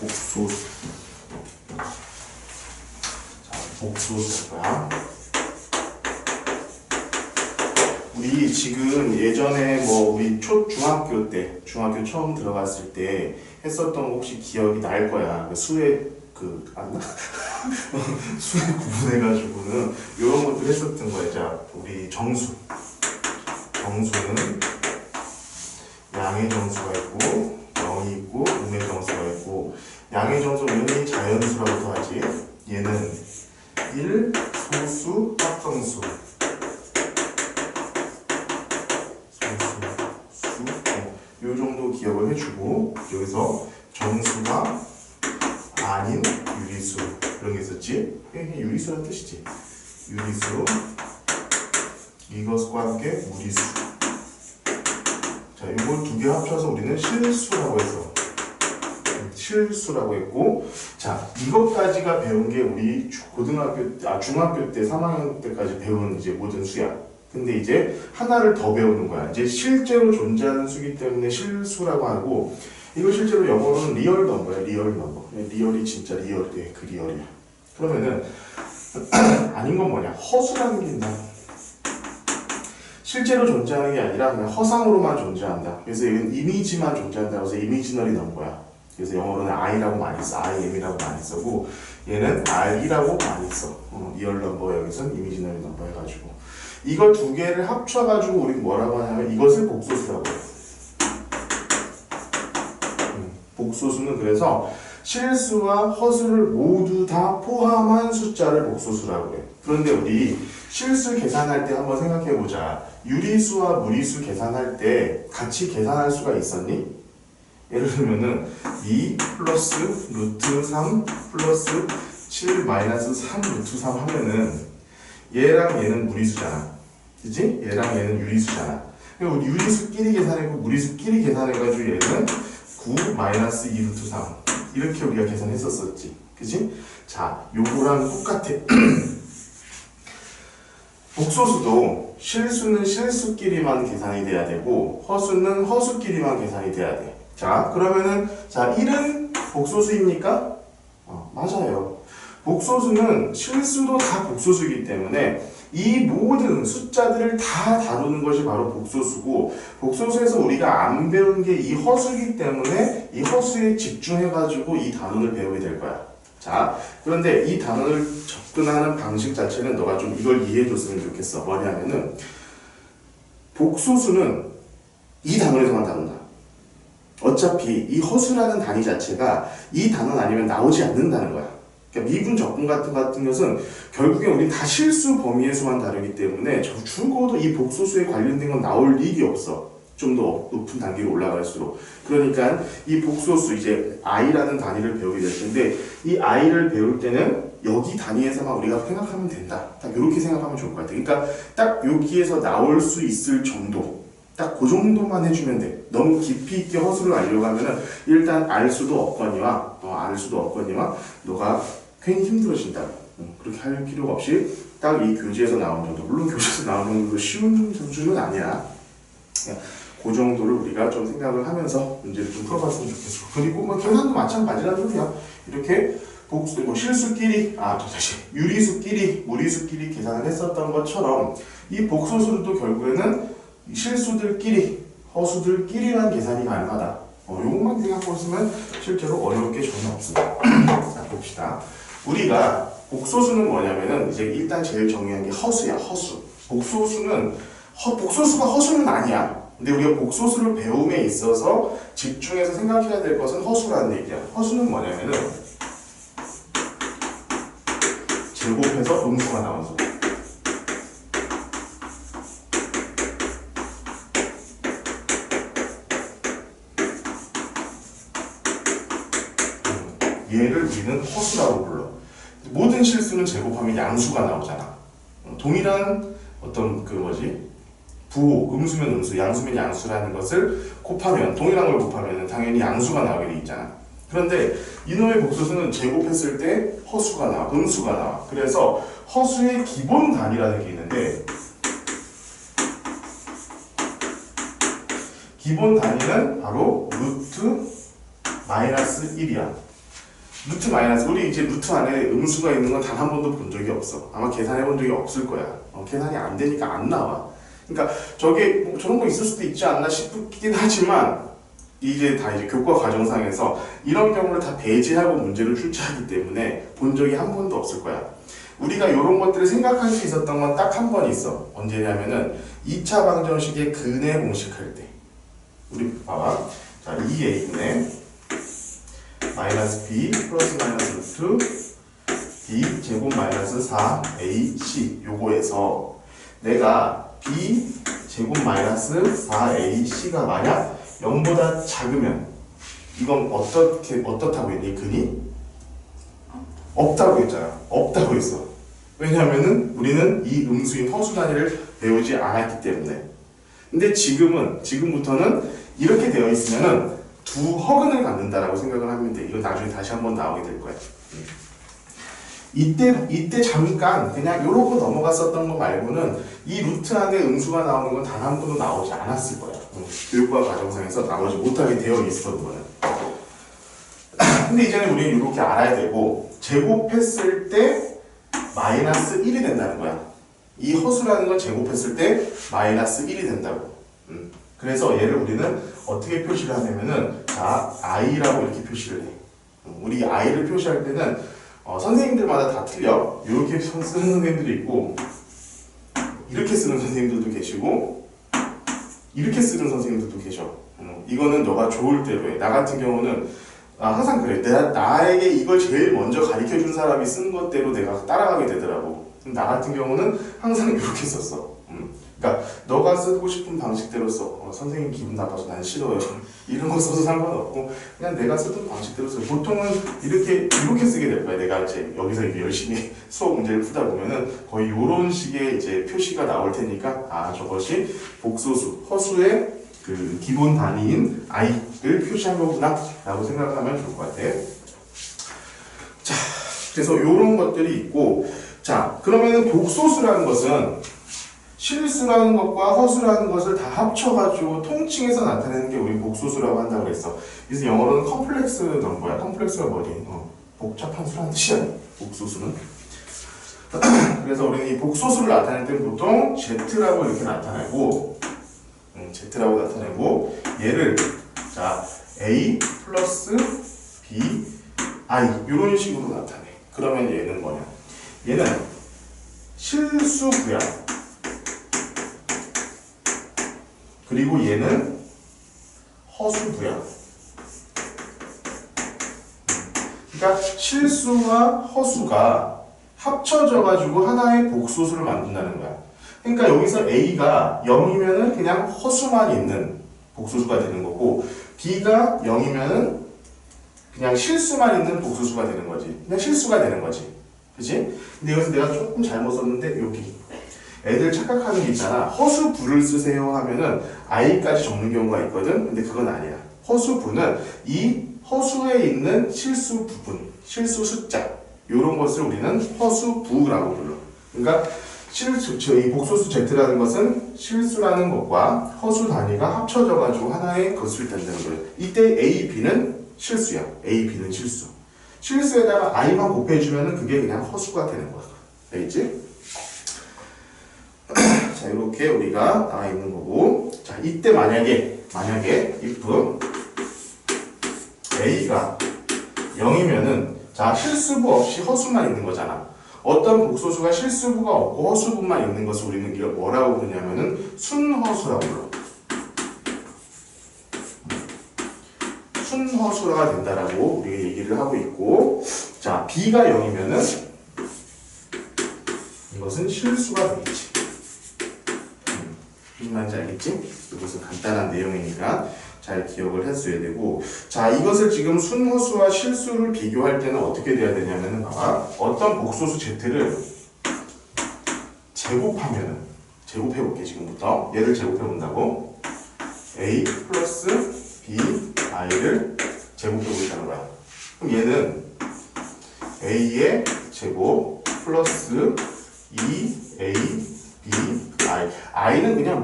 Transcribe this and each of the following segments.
복소수. 자, 복소수일 거야. 우리 지금 예전에 뭐 우리 초 중학교 때 중학교 처음 들어갔을 때 했었던 거 혹시 기억이 날 거야. 그 수에 그안 나? 수에 구분해가지고는 이런 것들 했었던 거야. 자, 우리 정수. 정수는 양의 정수가 있고 여기서 정수가 아닌 유리수 그런 게 있었지? 유리수라는 뜻이지. 유리수 이것과 함께 무리수. 자, 이걸 두 개 합쳐서 우리는 실수라고 해서 실수라고 했고, 자 이것까지가 배운 게 우리 주- 고등학교 때, 아 중학교 때 3학년 때까지 배운 이제 모든 수야. 근데 이제 하나를 더 배우는 거야. 이제 실제로 존재하는 수기 때문에 실수라고 하고, 이거 실제로 영어로는 리얼 넘버야. 리얼 넘버. 리얼이 진짜 리얼이야. 그 리얼이야. 그러면은 아닌 건 뭐냐? 허수라는 게 있나? 실제로 존재하는 게 아니라 그냥 허상으로만 존재한다. 그래서 이건 이미지만 존재한다고 해서 이미지널이 넘버야. 그래서 영어로는 I라고 많이 써. IM이라고 많이 쓰고 얘는 R이라고 많이 써. 어, 리얼 넘버 여기서는 이미지널 넘버 해가지고 이걸 두 개를 합쳐가지고 우리는 뭐라고 하냐면 이것을 복소수라고 해. 음, 복소수는 그래서 실수와 허수를 모두 다 포함한 숫자를 복소수라고 해. 그런데 우리 실수 계산할 때 한번 생각해 보자. 유리수와 무리수 계산할 때 같이 계산할 수가 있었니? 예를 들면은 2 플러스 루트 3 플러스 7 마이너스 3 루트 3 하면은 얘랑 얘는 무리수잖아. 그지? 얘랑 얘는 유리수잖아. 그리고 유리수끼리 계산했고 무리수끼리 계산해가지고 얘는 9 마이너스 2 루트 3 이렇게 우리가 계산했었었지. 그지? 자, 요거랑 똑같아. 복소수도 실수는 실수끼리만 계산이 돼야 되고 허수는 허수끼리만 계산이 돼야 돼. 자, 그러면은 자, 1은 복소수입니까? 어, 맞아요. 복소수는 실수도 다 복소수이기 때문에 이 모든 숫자들을 다 다루는 것이 바로 복소수고 복소수에서 우리가 안 배운 게 이 허수이기 때문에 이 허수에 집중해가지고 이 단원을 배우게 될 거야. 자, 그런데 이 단원을 접근하는 방식 자체는 너가 좀 이걸 이해해 줬으면 좋겠어. 뭐냐면은 복소수는 이 단원에서만 다룬다. 어차피 이 허수라는 단위 자체가 이 단원 아니면 나오지 않는다는 거야. 그러니까 미분 적분 같은 같은 것은 결국에 우리 다 실수 범위에서만 다루기 때문에 저 죽어도 이 복소수에 관련된 건 나올 일이 없어. 좀 더 높은 단계로 올라갈수록. 그러니까 이 복소수 이제 i라는 단위를 배우게 될 텐데 이 i를 배울 때는 여기 단위에서만 우리가 생각하면 된다. 딱 이렇게 생각하면 좋을 것 같아. 그러니까 딱 여기에서 나올 수 있을 정도. 딱그 정도만 해주면 돼. 너무 깊이 있게 허수를 알려고 하면은 일단 알 수도 없거니와 어, 알 수도 없거니와 너가 괜히 힘들어진다. 음, 그렇게 할 필요가 없이 딱 이 교재에서 나온 정도. 물론 교재에서 나온 정도도 쉬운 수준은 아니야. 그 정도를 우리가 좀 생각을 하면서 문제를 좀 풀어봤으면 좋겠어. 그리고 뭐 계산도 마찬가지라는 소리야. 이렇게 복수, 뭐 실수끼리, 아, 저 다시 유리수끼리, 무리수끼리 계산을 했었던 것처럼 이 복소수도 결국에는 실수들끼리, 허수들끼리만 계산이 가능하다. 어, 요것만 생각하고 있으면 실제로 어려울 게 전혀 없습니다. 자, 봅시다. 우리가 복소수는 뭐냐면은 이제 일단 제일 정의한 게 허수야, 허수. 복소수는 허, 복소수가 허수는 아니야. 근데 우리가 복소수를 배움에 있어서 집중해서 생각해야 될 것은 허수라는 얘기야. 허수는 뭐냐면은 제곱해서 음수가 나온 수. 얘를 우리는 허수라고 불러. 모든 실수는 제곱하면 양수가 나오잖아. 어, 동일한 어떤 그 뭐지 부호, 음수면 음수, 양수면 양수라는 것을 곱하면 동일한 걸 곱하면 당연히 양수가 나오게 돼 있잖아. 그런데 이놈의 복소수는 제곱했을 때 허수가 나와, 음수가 나와. 그래서 허수의 기본 단위라는 게 있는데 기본 단위는 바로 루트 마이너스 1이야. 루트 마이너스 우리 이제 루트 안에 음수가 있는 건 단 한 번도 본 적이 없어. 아마 계산해 본 적이 없을 거야. 어, 계산이 안 되니까 안 나와. 그러니까 저게 뭐 저런 거 있을 수도 있지 않나 싶긴 하지만 이제 다 이제 교과 과정상에서 이런 경우를 다 배제하고 문제를 출제하기 때문에 본 적이 한 번도 없을 거야. 우리가 이런 것들을 생각할 수 있었던 건 딱 한 번 있어. 언제냐면은 2차 방정식의 근의 공식할 때. 우리 봐봐. 자, 2a분의 마이너스 b 플러스 마이너스 루트 b 제곱 마이너스 4ac 요거에서 내가 b 제곱 마이너스 4ac가 만약 0보다 작으면 이건 어떻게 어떻다고 했니 근이? 없다고 했잖아. 없다고 했어. 왜냐하면은 우리는 이 음수인 허수 단위를 배우지 않았기 때문에. 근데 지금은 지금부터는 이렇게 되어 있으면은 두 허근을 갖는다라고 생각을 하면 돼. 이거 나중에 다시 한번 나오게 될 거야. 음. 이때 이때 잠깐 그냥 요러고 넘어갔었던 거 말고는 이 루트 안에 음수가 나오는 건 단 한 번도 나오지 않았을 거야. 음. 교육과 과정상에서 나오지 못하게 되어 있어 그거는. 근데 이제는 우리는 이렇게 알아야 되고 제곱했을 때 마이너스 1이 된다는 거야. 이 허수라는 건 제곱했을 때 마이너스 1이 된다고. 음. 그래서 얘를 우리는 어떻게 표시를 하냐면은 자 i라고 이렇게 표시를 해. 음, 우리 i를 표시할 때는 어, 선생님들마다 다 틀려. 이렇게 쓰는 선생님들이 있고 이렇게 쓰는 선생님들도 계시고 이렇게 쓰는 선생님들도 계셔. 음, 이거는 너가 좋을 대로 해. 나 같은 경우는 아, 항상 그래. 내가 나에게 이걸 제일 먼저 가르쳐 준 사람이 쓴 것대로 내가 따라가게 되더라고. 나 같은 경우는 항상 이렇게 썼어. 음. 그러니까 너가 쓰고 싶은 방식대로 써. 어, 선생님 기분 나빠서 난 싫어요. 이런 거 써도 상관없고 그냥 내가 쓰던 방식대로 써. 보통은 이렇게 이렇게 쓰게 될 거야. 내가 이제 여기서 이제 열심히 수업 문제를 풀다 보면은 거의 이런 식의 이제 표시가 나올 테니까 아 저것이 복소수 허수의 그 기본 단위인 i를 표시한 거구나라고 생각하면 좋을 것 같아. 자, 그래서 이런 것들이 있고 자 그러면은 복소수라는 것은 실수라는 것과 허수라는 것을 다 합쳐가지고 통칭해서 나타내는 게 우리 복소수라고 한다고 그랬어. 그래서 영어로는 컴플렉스 넘버야. 컴플렉스가 뭐지? 어, 복잡한 수라는 뜻이야. 복소수는. 그래서 우리는 이 복소수를 나타낼 때는 보통 Z라고 이렇게 나타내고 음, Z라고 나타내고 얘를 자 A 플러스 B I 이런 식으로 나타내. 그러면 얘는 뭐냐? 얘는 실수구야. 그리고 얘는 허수구야. 그러니까 실수와 허수가 합쳐져 가지고 하나의 복소수를 만든다는 거야. 그러니까 여기서 A가 0이면은 그냥 허수만 있는 복소수가 되는 거고 B가 0이면은 그냥 실수만 있는 복소수가 되는 거지. 그냥 실수가 되는 거지. 그치? 근데 여기서 내가 조금 잘못 썼는데 여기 애들 착각하는 게 있잖아. 허수부를 쓰세요 하면은 i까지 적는 경우가 있거든. 근데 그건 아니야. 허수부는 이 허수에 있는 실수 부분, 실수 숫자 이런 것을 우리는 허수부라고 불러. 그러니까 실수, 이 복소수 z라는 것은 실수라는 것과 허수 단위가 합쳐져 가지고 하나의 것을 된다는 거예요. 이때 a, b는 실수야. a, b는 실수. 실수에다가 i만 곱해주면은 그게 그냥 허수가 되는 거야. 알겠지? 자, 이렇게 우리가 나와 있는 거고. 자, 이때 만약에, 만약에, if a가 0이면은, 자, 실수부 없이 허수만 있는 거잖아. 어떤 복소수가 실수부가 없고 허수부만 있는 것을 우리는 이걸 뭐라고 부르냐면은 순허수라고 불러. 순허수가 된다라고 우리가 얘기를 하고 있고, 자, b가 0이면은 이것은 실수가 되겠지. 무슨 말인지 알겠지? 이것은 간단한 내용이니까 잘 기억을 했어야 되고. 자 이것을 지금 순허수와 실수를 비교할 때는 어떻게 돼야 되냐면은 봐봐. 어떤 복소수 z를 제곱하면은 제곱해 볼게 지금부터. 얘를 제곱해 본다고. A 플러스 b i를 제곱해 보자는 거야 그럼 얘는 a의 제곱 플러스 2a b i i는 그냥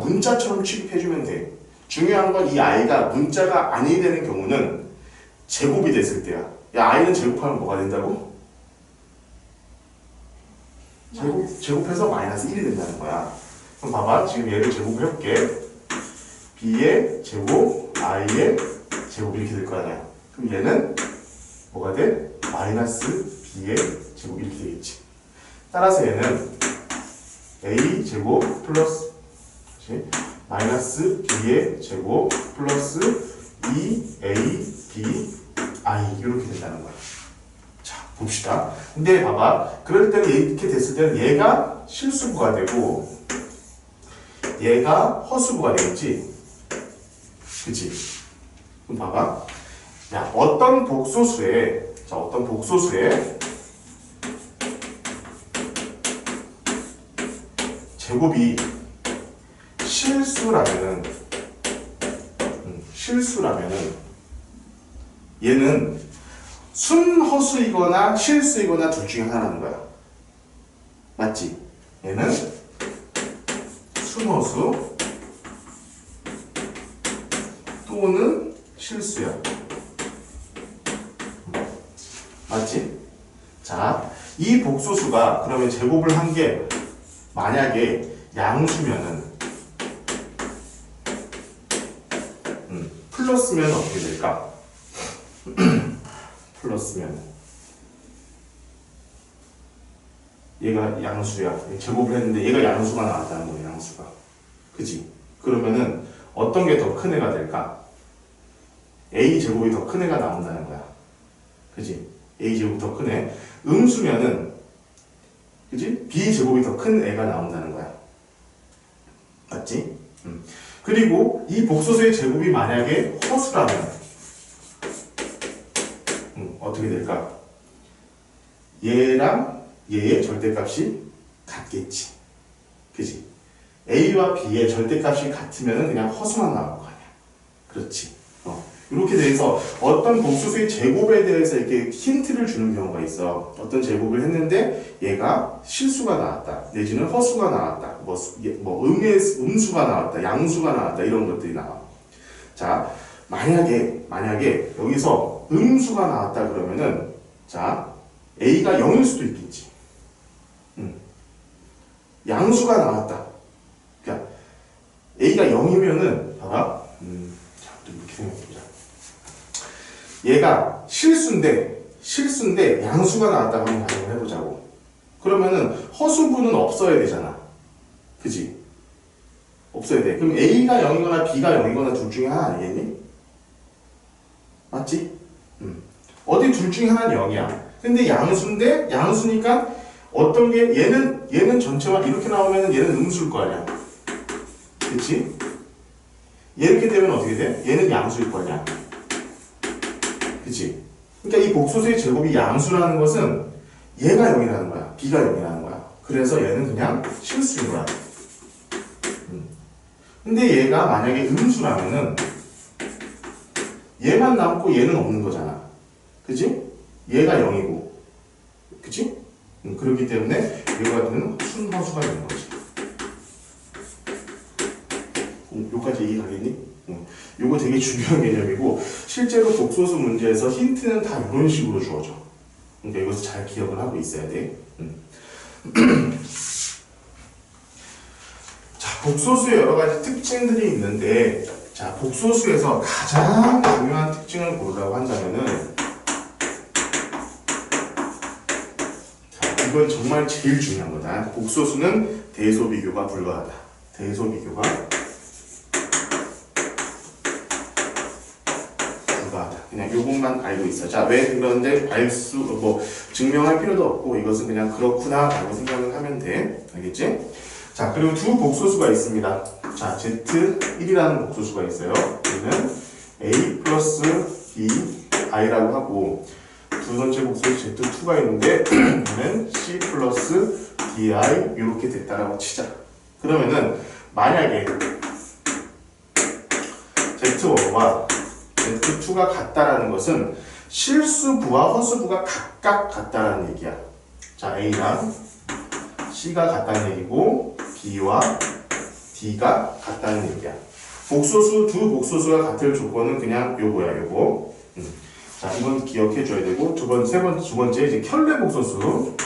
문자처럼 취급해주면 돼. 중요한 건 이 i가 문자가 아니 되는 경우는 제곱이 됐을 때야. 야, i는 제곱하면 뭐가 된다고? 제곱, 제곱해서 마이너스 1이 된다는 거야. 그럼 봐봐. 지금 얘를 제곱을 해볼게. b의 제곱, i의 제곱 이렇게 될 거 아니야. 그럼 얘는 뭐가 돼? 마이너스 b의 제곱 이렇게 되겠지. 따라서 얘는 a 제곱 플러스 마이너스 b의 제곱 플러스 2a b i 이렇게 된다는 거야. 자 봅시다. 근데 봐봐. 그럴 때는 이렇게 됐을 때는 얘가 실수부가 되고 얘가 허수부가 되겠지. 그치? 그럼 봐봐. 야 어떤 복소수에 자 어떤 복소수에 제곱이 실수라면은 음, 실수라면은 얘는 순허수이거나 실수이거나 둘 중에 하나라는 거야. 맞지? 얘는 순허수 또는 실수야. 맞지? 자, 이 복소수가 그러면 제곱을 한 게 만약에 양수면은 음, 플러스면 어떻게 될까? 플러스면 얘가 양수야. 제곱을 했는데 얘가 양수가 나왔다는 거야, 양수가. 그지? 그러면은 어떤 게 더 큰 애가 될까? a 제곱이 더 큰 애가 나온다는 거야. 그지? a 제곱이 더 큰 애. 음수면은 그지? b 제곱이 더 큰 애가 나온다는 거야. 맞지? 음. 그리고 이 복소수의 제곱이 만약에 허수라면 음, 어떻게 될까? 얘랑 얘의 절대값이 같겠지. 그지? a와 b의 절대값이 같으면 그냥 허수만 나올 거 아니야. 그렇지. 어. 이렇게 돼서 어떤 복수수의 제곱에 대해서 이렇게 힌트를 주는 경우가 있어. 어떤 제곱을 했는데 얘가 실수가 나왔다. 내지는 허수가 나왔다. 뭐, 수- 예, 뭐 음의, 음수가 나왔다. 양수가 나왔다. 이런 것들이 나와. 자, 만약에, 만약에 여기서 음수가 나왔다 그러면은 자, A가 0일 수도 있겠지. 음. 양수가 나왔다. 그러니까 A가 0이면은 봐봐. 음, 자, 또 이렇게 생각해보자. 얘가 실수인데 실수인데 양수가 나왔다고 한번 가정을 해보자고. 그러면은 허수부는 없어야 되잖아. 그지? 없어야 돼. 그럼 A가 0이거나 B가 0이거나 둘 중에 하나 아니겠니? 맞지? 음. 어디 둘 중에 하나는 0이야. 근데 양수인데 양수니까 어떤 게 얘는 얘는 전체만 이렇게 나오면 얘는 음수일 거 아니야. 그치? 이렇게 되면 어떻게 돼? 얘는 양수일 거 아니야. 그치? 그러니까 이 복소수의 제곱이 양수라는 것은 얘가 0이라는 거야. B가 0이라는 거야. 그래서 얘는 그냥 실수인 거야. 음. 근데 얘가 만약에 음수라면은 얘만 남고 얘는 없는 거잖아. 그지? 얘가 0이고. 그치? 음, 그렇기 때문에 이거 같은 경우는 순허수가 되는 거지. 음, 여기까지 이해가겠니? 음, 요거 되게 중요한 개념이고 실제로 독소수 문제에서 힌트는 다 이런 식으로 주어져. 그러니까 이것을 잘 기억을 하고 있어야 돼. 음. 자, 복소수의 여러 가지 특징들이 있는데 자, 복소수에서 가장 중요한 특징을 고르라고 한다면은 자, 이건 정말 제일 중요한 거다. 복소수는 대소 비교가 불가하다. 대소 비교가 불가하다. 그냥 요것만 알고 있어. 자, 왜 그런데 알 수, 뭐, 증명할 필요도 없고, 이것은 그냥 그렇구나, 라고 생각을 하면 돼. 알겠지? 자, 그리고 두 복소수가 있습니다. 자, Z1이라는 복소수가 있어요. 얘는 A 플러스 B, I라고 하고, 두 번째 복소수 Z2가 있는데, 얘는 C 플러스 DI, 이렇게 됐다라고 치자. 그러면은, 만약에 Z1과 Z2가 같다라는 것은 실수부와 허수부가 각각 같다라는 얘기야. 자, A랑 C가 같다는 얘기고 B와 D가 같다는 얘기야. 복소수 두 복소수가 같을 조건은 그냥 요거야, 요거. 음. 자, 이건 기억해 줘야 되고 두 번, 세 번, 두 번째 이제 켤레 복소수.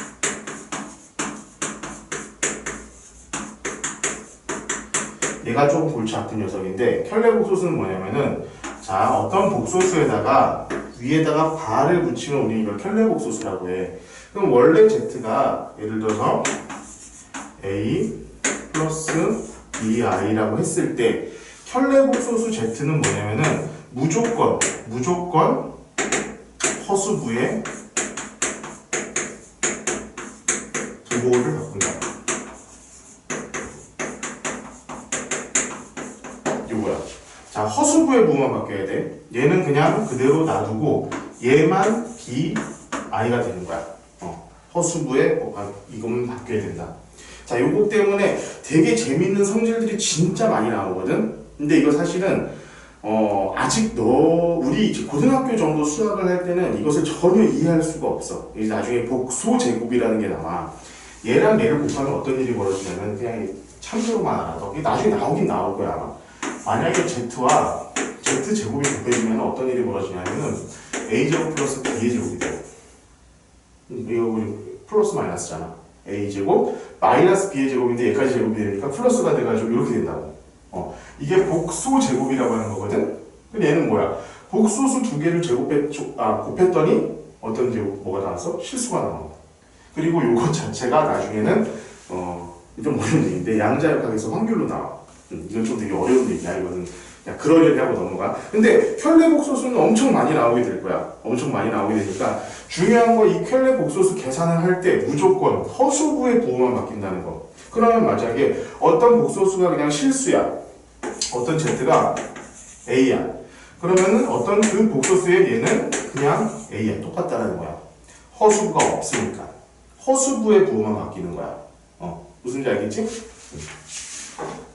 얘가 조금 골치 아픈 녀석인데 켤레 복소수는 뭐냐면은 자 어떤 복소수에다가 위에다가 발을 붙이면 우리 이걸 켤레 복소수라고 해. 그럼 원래 z가 예를 들어서 a 플러스 bi라고 했을 때 켤레 복소수 z는 뭐냐면은 무조건 무조건 허수부의 부호를 바꾼다. 요거야. 자, 허수부의 부호만 바뀌어야 돼. 얘는 그냥 그대로 놔두고 얘만 B, I가 되는 거야. 어, 허수부의 어, 아, 이것만 바뀌어야 된다. 자, 요거 때문에 되게 재밌는 성질들이 진짜 많이 나오거든. 근데 이거 사실은 어, 아직 너 우리 고등학교 정도 수학을 할 때는 이것을 전혀 이해할 수가 없어. 이제 나중에 복소 제곱이라는 게 나와. 얘랑 얘를 곱하면 어떤 일이 벌어지냐면 그냥 참조로만 이게 나중에 나오긴 나올 거야 아마. 만약에 z와 z 제곱이 곱해지면 어떤 일이 벌어지냐면은 a 제곱 플러스 b의 제곱이 돼. 음, 이거 플러스 마이너스잖아. a 제곱 마이너스 b의 제곱인데 얘까지 제곱이 되니까 플러스가 돼가지고 이렇게 된다고. 어 이게 복소 제곱이라고 하는 거거든. 근데 얘는 뭐야? 복소수 두 개를 제곱해 아 곱했더니 어떤 제곱 뭐가 나왔어? 실수가 나온다. 그리고 요것 자체가 나중에는 어 좀 어려운 얘기인데 양자역학에서 확률로 나와. 음, 이건 좀 되게 어려운 얘기야. 이거는 그냥 그러려니 하고 넘어가. 근데 켤레 복소수는 엄청 많이 나오게 될 거야. 엄청 많이 나오게 되니까 중요한 거이 켤레 복소수 계산을 할 때 무조건 허수부의 부호만 바뀐다는 거. 그러면 만약에 어떤 복소수가 그냥 실수야. 어떤 z가 a야. 그러면은 어떤 그 복소수의 얘는 그냥 a야. 똑같다라는 거야. 허수부가 없으니까. 허수부의 부호만 바뀌는 거야. 어, 무슨지 알겠지? 음.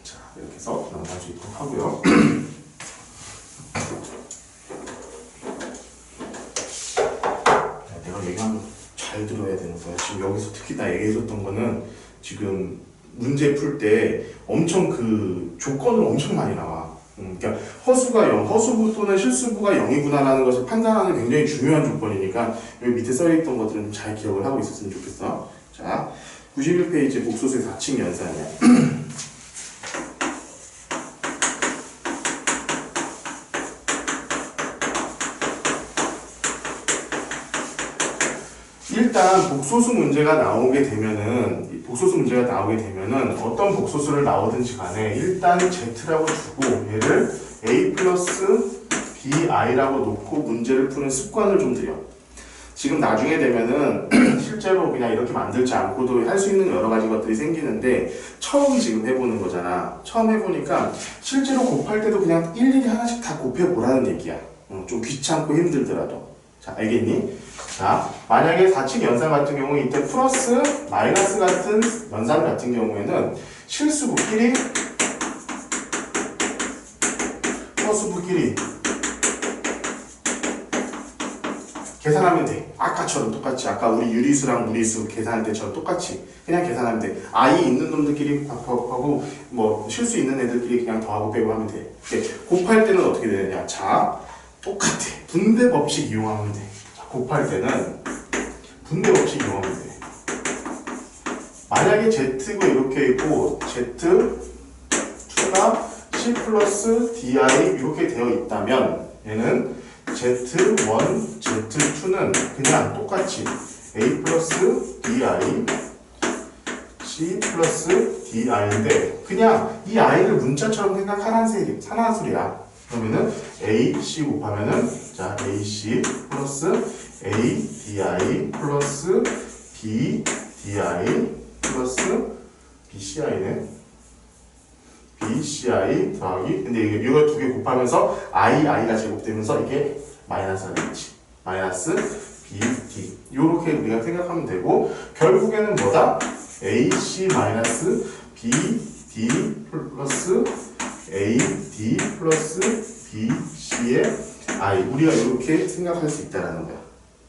자, 이렇게 해서 넘어갈 수 있도록 하고요. 야, 내가 얘기한 거 잘 들어야 되는 거야. 지금 여기서 특히 나 얘기해줬던 거는 지금 문제 풀 때 엄청 그 조건을 엄청 많이 나와. 음, 그러니까 허수가 0, 허수부 또는 실수부가 0이구나라는 것을 판단하는 굉장히 중요한 조건이니까 여기 밑에 써있던 것들은 좀 잘 기억을 하고 있었으면 좋겠어. 자, 91페이지 복소수의 4층 연산이야. 일단 복소수 문제가 나오게 되면은 이 복소수 문제가 나오게 되면은 어떤 복소수를 나오든지 간에 일단 z라고 주고 얘를 a 플러스 bi라고 놓고 문제를 푸는 습관을 좀 들여. 지금 나중에 되면은 실제로 그냥 이렇게 만들지 않고도 할 수 있는 여러 가지 것들이 생기는데 처음 지금 해보는 거잖아. 처음 해보니까 실제로 곱할 때도 그냥 일일이 하나씩 다 곱해보라는 얘기야. 어, 좀 귀찮고 힘들더라도. 자, 알겠니? 자, 만약에 4층 연산 같은 경우 이때 플러스, 마이너스 같은 연산 같은 경우에는 실수부끼리 허수부끼리 계산하면 돼. 아까처럼 똑같이. 아까 우리 유리수랑 무리수 계산할 때처럼 똑같이. 그냥 계산하면 돼. 아이 있는 놈들끼리 하고, 뭐, 실수 있는 애들끼리 그냥 더하고 빼고 하면 돼. 곱할 때는 어떻게 되느냐. 자, 똑같아. 분배 법칙 이용하면 돼. 자, 곱할 때는 분배 법칙 이용하면 돼. 만약에 Z가 이렇게 있고, Z2가 C 플러스 DI 이렇게 되어 있다면, 얘는 Z1, Z2는 그냥 똑같이 A 플러스 DI, C 플러스 DI인데 그냥 이 I를 문자처럼 생각하라는 소리, 하라는 소리야. 그러면은 A, C 곱하면은 자 AC 플러스 A, DI 플러스 B, DI 플러스 BCI네. BCI 더하기 근데 이게 이거 두 개 곱하면서 I, I가 제곱되면서 이게 마이너스가 되겠지 마이너스 BD 요렇게 우리가 생각하면 되고 결국에는 뭐다? AC 마이너스 BD 플러스 AD 플러스 BC의 I 우리가 이렇게 생각할 수 있다라는 거야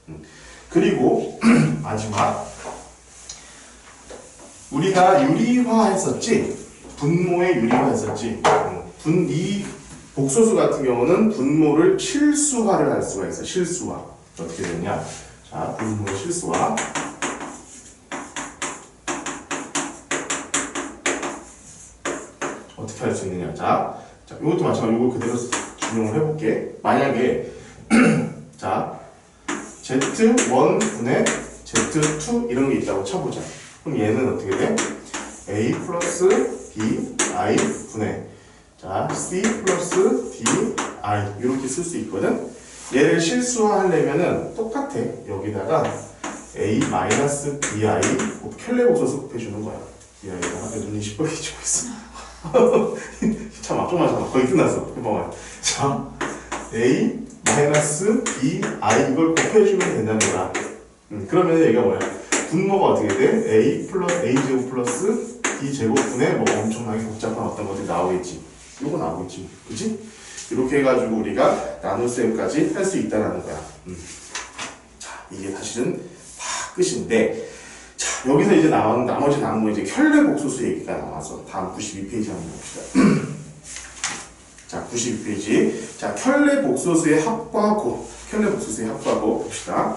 음. 그리고 마지막 우리가 유리화 했었지 분모의 유리화 했었지 음. 분이 복소수 같은 경우는 분모를 실수화를 할 수가 있어. 실수화. 어떻게 되냐? 자, 분모의 실수화. 어떻게 할 수 있느냐? 자, 자, 이것도 마찬가지로 이거 그대로 준용을 해볼게. 만약에 자, Z1 분의 Z2 이런 게 있다고 쳐보자. 그럼 얘는 어떻게 돼? A 플러스 B I 분의 자 C 플러스 D I 이렇게 쓸 수 있거든. 얘를 실수화하려면은 똑같아. 여기다가 A 마이너스 B I 켤레 복소수 곱해주는 거야. 이 아이가 눈이 시뻘개지고 있어. 참아, 좀만 참아. 거의 끝났어. 금방 자, A 마이너스 B I 이걸 곱해주면 된다는 거야. 음, 그러면 얘가 뭐야? 분모가 어떻게 돼? A 플러스 A 제곱 플러스 B 제곱분의 뭐 엄청나게 복잡한 어떤 것들이 나오겠지. 요거 나오겠지. 그치? 이렇게 해가지고 우리가 나눗셈까지 할 수 있다는 거야. 음. 자, 이게 사실은 다 끝인데, 자, 여기서 이제 나온 나머지 거 이제 켤레 복소수 얘기가 나와서 다음 92페이지 한번 봅시다. 자, 92페이지. 자, 켤레 복소수의 합과고, 켤레 복소수의 합과고 봅시다.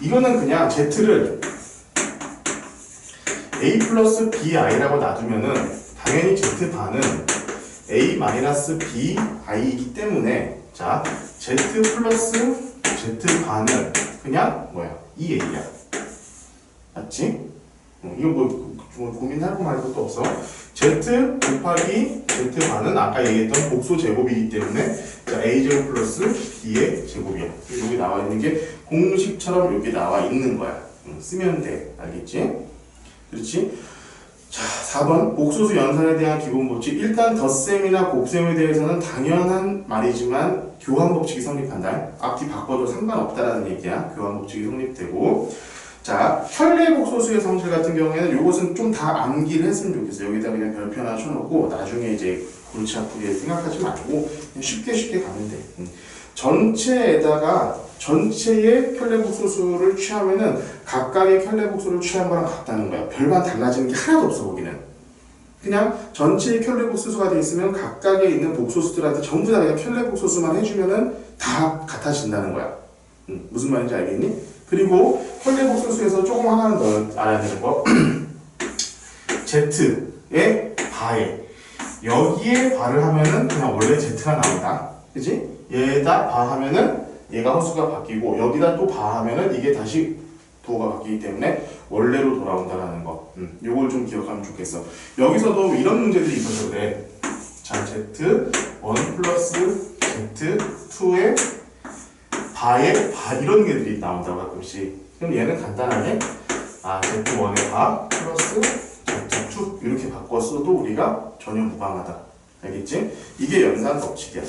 이거는 그냥 Z를 A 플러스 BI라고 놔두면은 당연히 Z 반은 A 마이너스 BI이기 때문에 자 Z 플러스 Z 반은 그냥 뭐야 2A야 맞지? 어, 이거 뭐, 뭐거 말고 또 없어 Z 곱하기 Z 반은 아까 얘기했던 복소 제곱이기 때문에 자 A 제곱 플러스 B의 제곱이야 여기 나와 있는 게 공식처럼 여기 나와 있는 거야 응, 쓰면 돼 알겠지? 그렇지? 자, 4번 복소수 연산에 대한 기본 법칙. 일단 덧셈이나 곱셈에 대해서는 당연한 말이지만 교환 법칙이 성립한다. 앞뒤 바꿔도 상관없다라는 얘기야. 교환 법칙이 성립되고. 자, 혈례 복소수의 성질 같은 경우에는 이것은 좀 다 암기를 했으면 좋겠어. 여기다 그냥 별표 하나 쳐놓고 나중에 이제 골치 아프게 생각하지 말고 쉽게 쉽게 가면 돼. 음. 전체에다가 전체의 켤레복소수를 취하면은 각각의 켤레복소를 취한 거랑 같다는 거야. 별반 달라지는 게 하나도 없어 거기는. 그냥 전체의 켤레복소수가 돼 있으면 각각에 있는 복소수들한테 전부 다 그냥 켤레복소수만 해주면은 다 같아진다는 거야. 음, 무슨 말인지 알겠니? 그리고 켤레복소수에서 조금 하나는 더 알아야 되는 거. Z의 바에 여기에 바를 하면은 그냥 원래 Z가 나온다. 그지? 얘에다 바 하면은 얘가 허수가 바뀌고 여기다 또 바 하면은 이게 다시 부호가 바뀌기 때문에 원래로 돌아온다라는 거. 음, 요걸 좀 기억하면 좋겠어. 여기서도 이런 문제들이 있어서 그래. 자, Z 1 플러스 Z 2의 바의 바 이런 게들이 나온다고 가끔씩. 그럼 얘는 간단하게 아, Z1의 바 플러스 Z2 이렇게 바꿨어도 우리가 전혀 무방하다. 알겠지? 이게 연산 법칙이야.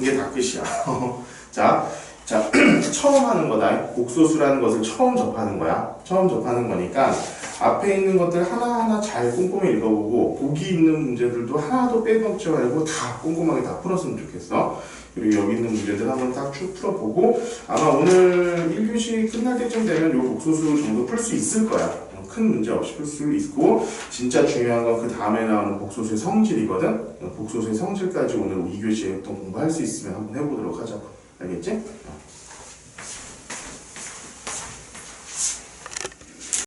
이게 다 끝이야. 자, 자, 처음 하는 거다. 복소수라는 것을 처음 접하는 거야. 처음 접하는 거니까 앞에 있는 것들 하나하나 잘 꼼꼼히 읽어보고 보기 있는 문제들도 하나도 빼먹지 말고 다 꼼꼼하게 다 풀었으면 좋겠어. 그리고 여기 있는 문제들 한번 딱 쭉 풀어보고 아마 오늘 1교시 끝날 때쯤 되면 요 복소수 정도 풀 수 있을 거야. 큰 문제 없이 풀 수 있고 진짜 중요한 건 그 다음에 나오는 복소수의 성질이거든. 복소수의 성질까지 오늘 2교시에 또 공부할 수 있으면 한번 해보도록 하자고. 알겠지? 어.